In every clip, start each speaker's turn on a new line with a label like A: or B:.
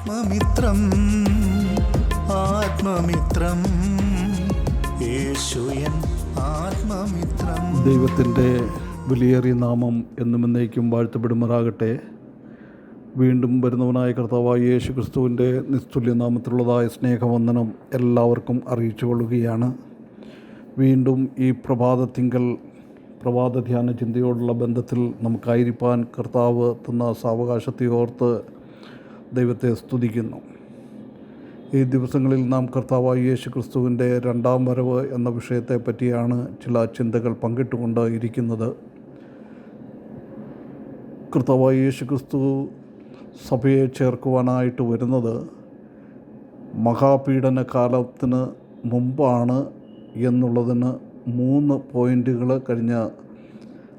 A: ആത്മമിത്രം ആത്മമിത്രം. യേശുയൻ ആത്മമിത്രം.
B: ദൈവത്തിന്റെ വിലയേറിയ നാമം എന്നും എന്നേക്കും വാഴ്ത്തപ്പെടുമാറാകട്ടെ. വീണ്ടും വരുന്നവനായ കർത്താവായ യേശു ക്രിസ്തുവിന്റെ നിസ്തുല്യ നാമത്തിലുള്ളതായ സ്നേഹവന്ദനം എല്ലാവർക്കും അറിയിച്ചു കൊള്ളുകയാണ്. വീണ്ടും ഈ പ്രഭാതത്തിങ്കൽ പ്രഭാത ധ്യാന ചിന്തയോടുള്ള ബന്ധത്തിൽ നമുക്കായിരിക്കാൻ കർത്താവ് തന്ന സാവകാശത്തെ ഓർത്ത് ദൈവത്തെ സ്തുതിക്കുന്നു. ഈ ദിവസങ്ങളിൽ നാം കർത്താവായ യേശു ക്രിസ്തുവിന്റെ രണ്ടാം വരവ് എന്ന വിഷയത്തെ പറ്റിയാണ് ചില ചിന്തകൾ പങ്കിട്ടുകൊണ്ട് ഇരിക്കുന്നത്. കർത്താവായ യേശു ക്രിസ്തു സഭയെ ചേർക്കുവാനായിട്ട് വരുന്നത് മഹാപീഡന കാലത്തിന് മുമ്പാണ് എന്നുള്ളതിന് മൂന്ന് പോയിന്റുകൾ കഴിഞ്ഞ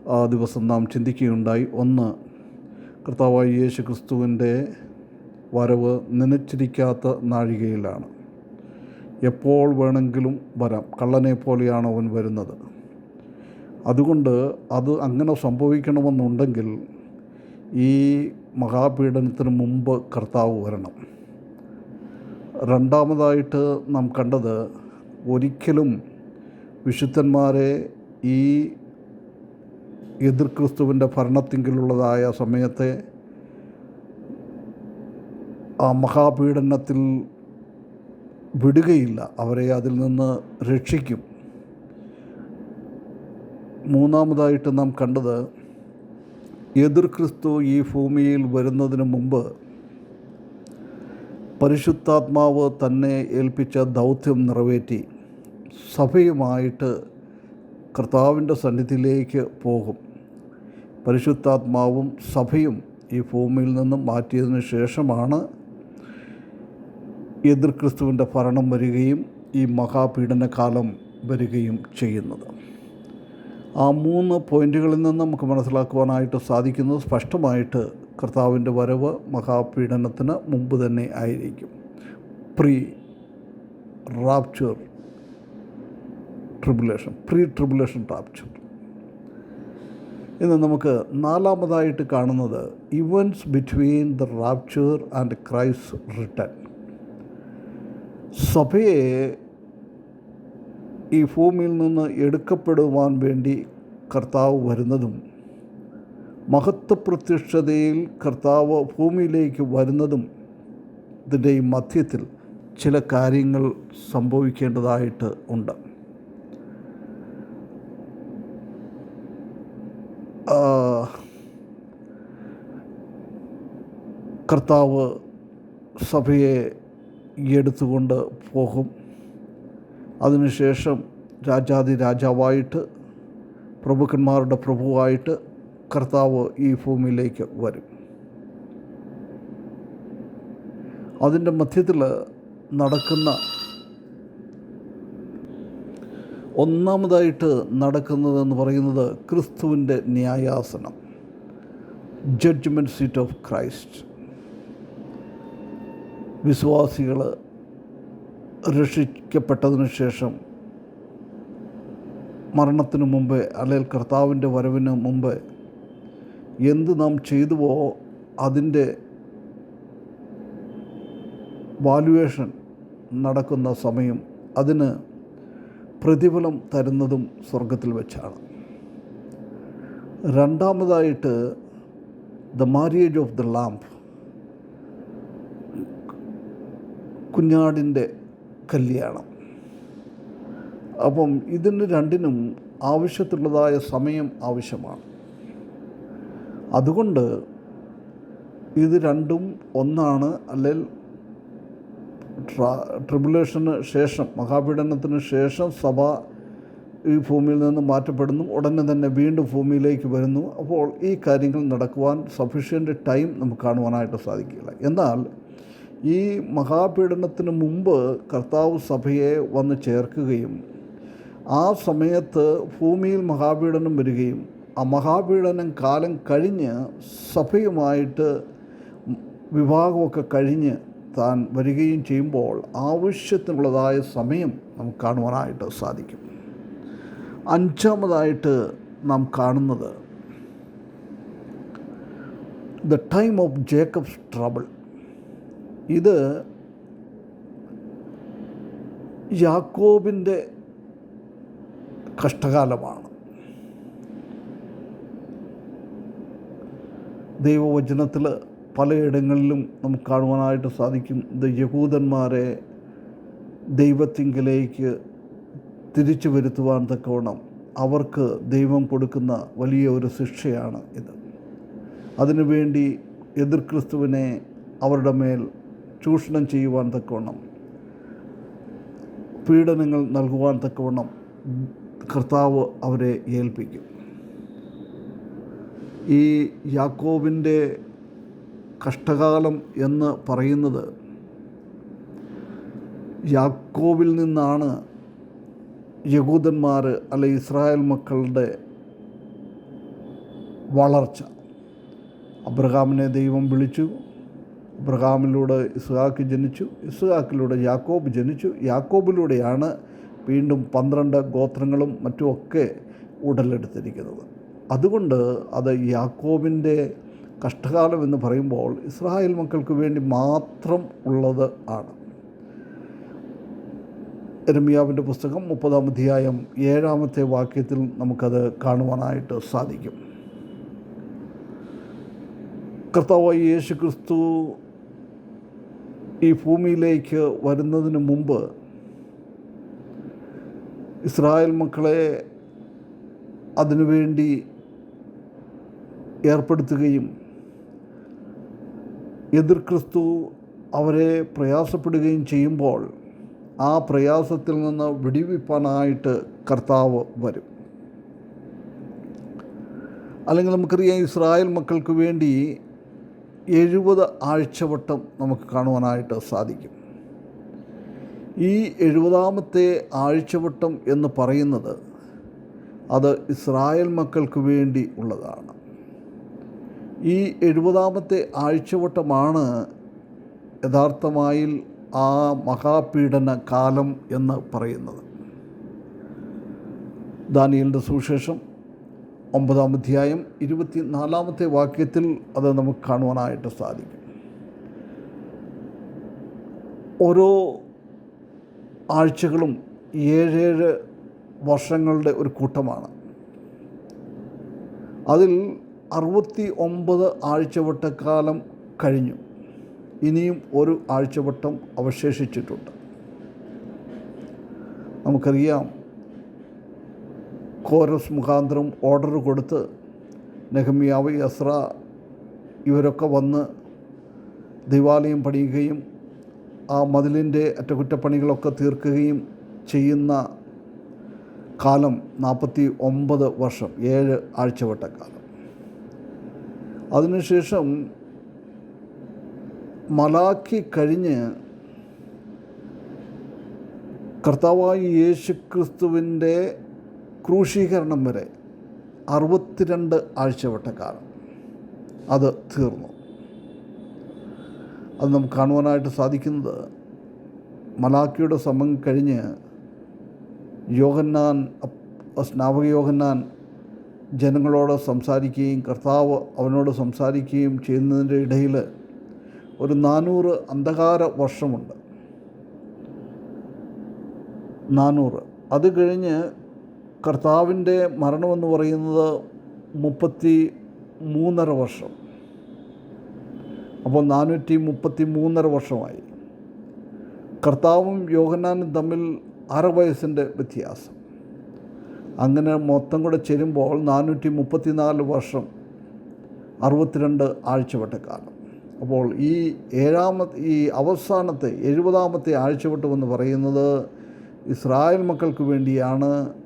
B: ആ ദിവസം നാം ചിന്തിക്കുകയുണ്ടായി. ഒന്ന് കർത്താവായ യേശു ക്രിസ്തുവിന്റെ വരവ് നനച്ചിരിക്കാത്ത നാഴികയിലാണ്. എപ്പോൾ വേണമെങ്കിലും വരാം. കള്ളനെ പോലെയാണ് അവൻ വരുന്നത്. അതുകൊണ്ട് അത് അങ്ങനെ സംഭവിക്കണമെന്നുണ്ടെങ്കിൽ ഈ മഹാപീഡനത്തിന് മുമ്പ് കർത്താവ് വരണം. രണ്ടാമതായിട്ട് നാം കണ്ടത് ഒരിക്കലും വിശുദ്ധന്മാരെ ഈ എതിർക്രിസ്തുവിന്റെ ഭരണത്തിങ്കിലുള്ളതായ സമയത്തെ ആ മഹാപീഡനത്തിൽ വിടുകയില്ല. അവരെ അതിൽ നിന്ന് രക്ഷിക്കും. മൂന്നാമതായിട്ട് നാം കണ്ടത് എതിർ ക്രിസ്തു ഈ ഭൂമിയിൽ വരുന്നതിന് മുമ്പ് പരിശുദ്ധാത്മാവ് തന്നെ ഏൽപ്പിച്ച ദൗത്യം നിറവേറ്റി സഭയുമായിട്ട് കർത്താവിന്റെ സന്നിധിയിലേക്ക് പോകും. പരിശുദ്ധാത്മാവും സഭയും ഈ ഭൂമിയിൽ നിന്നും മാറ്റിയതിന് ശേഷമാണ് എതിർ ക്രിസ്തുവിന്റെ ഭരണം വരികയും ഈ മഹാപീഡനകാലം വരികയും ചെയ്യുന്നത്. ആ മൂന്ന് പോയിന്റുകളിൽ നിന്ന് നമുക്ക് മനസ്സിലാക്കുവാനായിട്ട് സാധിക്കുന്നത് സ്പഷ്ടമായിട്ട് കർത്താവിന്റെ വരവ് മഹാപീഡനത്തിന് മുമ്പ് തന്നെ ആയിരിക്കും. Pre rapture tribulation pre tribulation rapture. ഇന്ന് നമുക്ക് നാലാമതായിട്ട് കാണുന്നത് events between the rapture and craze return. സഭയെ ഈ ഭൂമിയിൽ നിന്ന് എടുക്കപ്പെടുവാൻ വേണ്ടി കർത്താവ് വരുന്നതും മഹത്വപ്രത്യക്ഷതയിൽ കർത്താവ് ഭൂമിയിലേക്ക് വരുന്നതും ഇതിന്റെ ഈ മധ്യത്തിൽ ചില കാര്യങ്ങൾ സംഭവിക്കേണ്ടതായിട്ട് ഉണ്ട്. കർത്താവ് സഭയെ എടുത്തുകൊണ്ട് പോകും. അതിനുശേഷം രാജാതി രാജാവായിട്ട് പ്രഭുക്കന്മാരുടെ പ്രഭുവായിട്ട് കർത്താവ് ഈ ഭൂമിയിലേക്ക് വരും. അതിന്റെ മധ്യത്തിൽ നടക്കുന്ന ഒന്നാമതായിട്ട് നടക്കുന്നതെന്ന് പറയുന്നത് ക്രിസ്തുവിന്റെ ന്യായാസനം ജഡ്ജ്മെന്റ് സീറ്റ് ഓഫ് ക്രൈസ്റ്റ് വിശ്വാസികൾ രക്ഷിക്കപ്പെട്ടതിന് ശേഷം മരണത്തിനു മുമ്പ് അല്ലെങ്കിൽ കർത്താവിന്റെ വരവിന് മുമ്പ് എന്ത് നാം ചെയ്തുവോ അതിന്റെ വാല്യുവേഷൻ നടക്കുന്ന സമയം അതിന് പ്രതിഫലം തരുന്നതും സ്വർഗത്തിൽ വെച്ചാണ്. രണ്ടാമതായിട്ട് the marriage of the lamb കുഞ്ഞാടിന്റെ കല്യാണം. അപ്പം ഇതിന് രണ്ടിനും ആവശ്യത്തിലുള്ളതായ സമയം ആവശ്യമാണ്. അതുകൊണ്ട് ഇത് രണ്ടും ഒന്നാണ്. അല്ലെങ്കിൽ ട്രിബുലേഷന് ശേഷം മഹാപീഡനത്തിന് ശേഷം സഭ ഈ ഭൂമിയിൽ നിന്ന് മാറ്റപ്പെടുന്നു. ഉടനെ തന്നെ വീണ്ടും ഭൂമിയിലേക്ക് വരുന്നു. അപ്പോൾ ഈ കാര്യങ്ങൾ നടക്കുവാൻ സഫീഷ്യന്റ് ടൈം നമുക്ക് കാണുവാനായിട്ട് സാധിക്കില്ല എന്നാൽ ഈ മഹാപീഡനത്തിന് മുമ്പ് കർത്താവ് സഭയെ വന്ന് ചേർക്കുകയും ആ സമയത്ത് ഭൂമിയിൽ മഹാപീഡനം വരികയും ആ മഹാപീഡനം കാലം കഴിഞ്ഞ് സഭയുമായിട്ട് വിവാഹമൊക്കെ കഴിഞ്ഞ് താൻ വരികയും ചെയ്യുമ്പോൾ ആവശ്യത്തിനുള്ളതായ സമയം നമുക്ക് കാണുവാനായിട്ട് സാധിക്കും. അഞ്ചാമതായിട്ട് നാം കാണുന്നത് the time of Jacob's trouble. ഇത് യാക്കോബിന്റെ കഷ്ടകാലമാണ്. ദൈവവചനത്തിൽ പലയിടങ്ങളിലും നമുക്ക് കാണുവാനായിട്ട് സാധിക്കും. ഇത് യഹൂദന്മാരെ ദൈവത്തിങ്കിലേക്ക് തിരിച്ചു വരുത്തുവാൻ തക്കവണ്ണം അവർക്ക് ദൈവം കൊടുക്കുന്ന വലിയ ഒരു ശിക്ഷയാണ് ഇത്. അതിനുവേണ്ടി എതിർക്രിസ്തുവിനെ അവരുടെ മേൽ ചൂഷണം ചെയ്യുവാൻ തക്കവണ്ണം പീഡനങ്ങൾ നൽകുവാൻ തക്കവണ്ണം കർത്താവ് അവരെ ഏൽപ്പിക്കും. ഈ യാക്കോബിന്റെ കഷ്ടകാലം എന്ന് പറയുന്നത് യാക്കോബിൽ നിന്നാണ് യഹൂദന്മാർ അല്ലെ ഇസ്രായേൽ മക്കളുടെ വളർച്ച. അബ്രഹാമിനെ ദൈവം വിളിച്ചു. അബ്രഹാമിലൂടെ ഇസ്ഹാക്ക് ജനിച്ചു ഇസ്ഹാക്കിലൂടെ യാക്കോബ് ജനിച്ചു. യാക്കോബിലൂടെയാണ് വീണ്ടും പന്ത്രണ്ട് ഗോത്രങ്ങളും മറ്റുമൊക്കെ ഉടലെടുത്തിരിക്കുന്നത്. അതുകൊണ്ട് അത് യാക്കോബിന്റെ കഷ്ടകാലം എന്ന് പറയുമ്പോൾ ഇസ്രായേൽ മക്കൾക്ക് വേണ്ടി മാത്രം ഉള്ളത് ആണ്. എരമിയാവിന്റെ പുസ്തകം മുപ്പതാം അധ്യായം ഏഴാമത്തെ വാക്യത്തിൽ നമുക്കത് കാണുവാനായിട്ട് സാധിക്കും. കർത്താവായി യേശു ക്രിസ്തു ഈ ഭൂമിയിലേക്ക് വരുന്നതിന് മുമ്പ് ഇസ്രായേൽ മക്കളെ അതിനുവേണ്ടി ഏർപ്പെടുത്തുകയും എതിർ ക്രിസ്തു അവരെ പ്രയാസപ്പെടുകയും ചെയ്യുമ്പോൾ ആ പ്രയാസത്തിൽ നിന്ന് വിടിവിപ്പാനായിട്ട് കർത്താവ് വരും. അല്ലെങ്കിൽ നമുക്കറിയാം ഇസ്രായേൽ മക്കൾക്ക് വേണ്ടി എഴുപത് ആഴ്ചവട്ടം നമുക്ക് കാണുവാനായിട്ട് സാധിക്കും. ഈ എഴുപതാമത്തെ ആഴ്ചവട്ടം എന്ന് പറയുന്നത് അത് ഇസ്രായേൽ മക്കൾക്ക് വേണ്ടി ഉള്ളതാണ്. ഈ എഴുപതാമത്തെ ആഴ്ചവട്ടമാണ് യഥാർത്ഥമായി ആ മഹാപീഡന കാലം എന്ന് പറയുന്നത്. ദാനിയലിന്റെ സുവിശേഷം ഒമ്പതാം അധ്യായം ഇരുപത്തി നാലാമത്തെ വാക്യത്തിൽ അത് നമുക്ക് കാണുവാനായിട്ട് സാധിക്കും. ഓരോ ആഴ്ചകളും ഏഴേഴ് വർഷങ്ങളുടെ ഒരു കൂട്ടമാണ്. അതിൽ അറുപത്തി ഒമ്പത് ആഴ്ചവട്ടക്കാലം കഴിഞ്ഞു. ഇനിയും ഒരു ആഴ്ചവട്ടം അവശേഷിച്ചിട്ടുണ്ട്. നമുക്കറിയാം കോരസ് മുഖാന്തരം ഓർഡർ കൊടുത്ത് നെഹമ്യാവ് യസ്ര ഇവരൊക്കെ വന്ന് ദൈവാലയം പണിയുകയും ആ മതിലിന്റെ അറ്റകുറ്റപ്പണികളൊക്കെ തീർക്കുകയും ചെയ്യുന്ന കാലം നാൽപ്പത്തി ഒമ്പത് വർഷം ഏഴ് ആഴ്ചവട്ടക്കാലം അതിനുശേഷം മലാക്കി കഴിഞ്ഞ് കർത്താവായ യേശു ക്രിസ്തുവിന്റെ ക്രൂശീകരണം വരെ അറുപത്തിരണ്ട് ആഴ്ചവട്ടക്കാലം അത് തീർന്നു. അത് നമുക്ക് കാണുവാനായിട്ട് സാധിക്കുന്നത് മലാക്കിയുടെ സമം കഴിഞ്ഞ് യോഹന്നാൻ സ്നാപക യോഹന്നാൻ ജനങ്ങളോട് സംസാരിക്കുകയും കർത്താവ് അവനോട് സംസാരിക്കുകയും ചെയ്യുന്നതിന്റെ ഇടയിൽ ഒരു നാനൂറ് അന്ധകാര വർഷമുണ്ട്. നാനൂറ്. അത് കഴിഞ്ഞ് കർത്താവിന്റെ മരണമെന്ന് പറയുന്നത് മുപ്പത്തി മൂന്നര വർഷം. അപ്പോൾ നാനൂറ്റി മുപ്പത്തി മൂന്നര വർഷമായി. കർത്താവും യോഹന്നാനും തമ്മിൽ അര വയസ്സിന്റെ വ്യത്യാസം. അങ്ങനെ മൊത്തം കൂടെ ചേരുമ്പോൾ നാനൂറ്റി മുപ്പത്തി നാല് വർഷം അറുപത്തിരണ്ട് ആഴ്ചവട്ടക്കാലം അപ്പോൾ ഈ ഏഴാമത്തെ ഈ അവസാനത്തെ എഴുപതാമത്തെ ആഴ്ചവട്ടം എന്ന് പറയുന്നത് ഇസ്രായേൽ മക്കൾക്ക് വേണ്ടിയാണ്.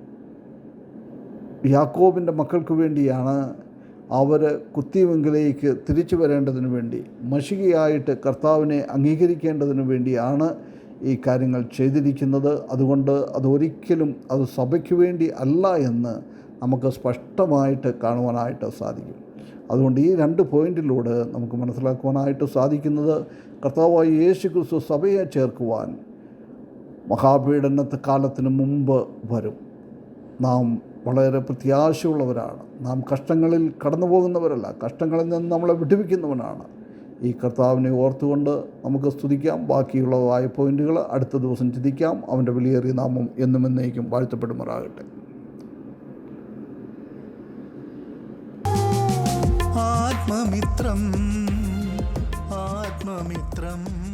B: യാക്കോബിന്റെ മക്കൾക്ക് വേണ്ടിയാണ് അവർ കുത്തിവെങ്കിലേക്ക് തിരിച്ചു വരേണ്ടതിന് വേണ്ടി മഷികയായിട്ട് കർത്താവിനെ അംഗീകരിക്കേണ്ടതിനു വേണ്ടിയാണ് ഈ കാര്യങ്ങൾ ചെയ്തിരിക്കുന്നത്. അതുകൊണ്ട് അതൊരിക്കലും അത് സഭയ്ക്ക് വേണ്ടി അല്ല എന്ന് നമുക്ക് സ്പഷ്ടമായിട്ട് കാണുവാനായിട്ട് സാധിക്കും. അതുകൊണ്ട് ഈ രണ്ട് പോയിന്റിലൂടെ നമുക്ക് മനസ്സിലാക്കുവാനായിട്ട് സാധിക്കുന്നത് കർത്താവായി യേശു ക്രിസ്തു സഭയെ ചേർക്കുവാൻ മഹാപീഡനത്തെ കാലത്തിന് മുമ്പ് വരും. നാം വളരെ പ്രത്യാശയുള്ളവരാണ്. നാം കഷ്ടങ്ങളിൽ കടന്നു പോകുന്നവരല്ല കഷ്ടങ്ങളിൽ നിന്ന് നമ്മളെ വിടുവിക്കുന്നവനാണ്. ഈ കർത്താവിനെ ഓർത്തുകൊണ്ട് നമുക്ക് സ്തുതിക്കാം. ബാക്കിയുള്ളതായ പോയിന്റുകൾ അടുത്ത ദിവസം ചിന്തിക്കാം. അവന്റെ വിലയേറിയ നാമം എന്നും എന്നേക്കും വാഴ്ത്തപ്പെടുമാറാകട്ടെ.
A: ആത്മമിത്രം ആത്മമിത്രം.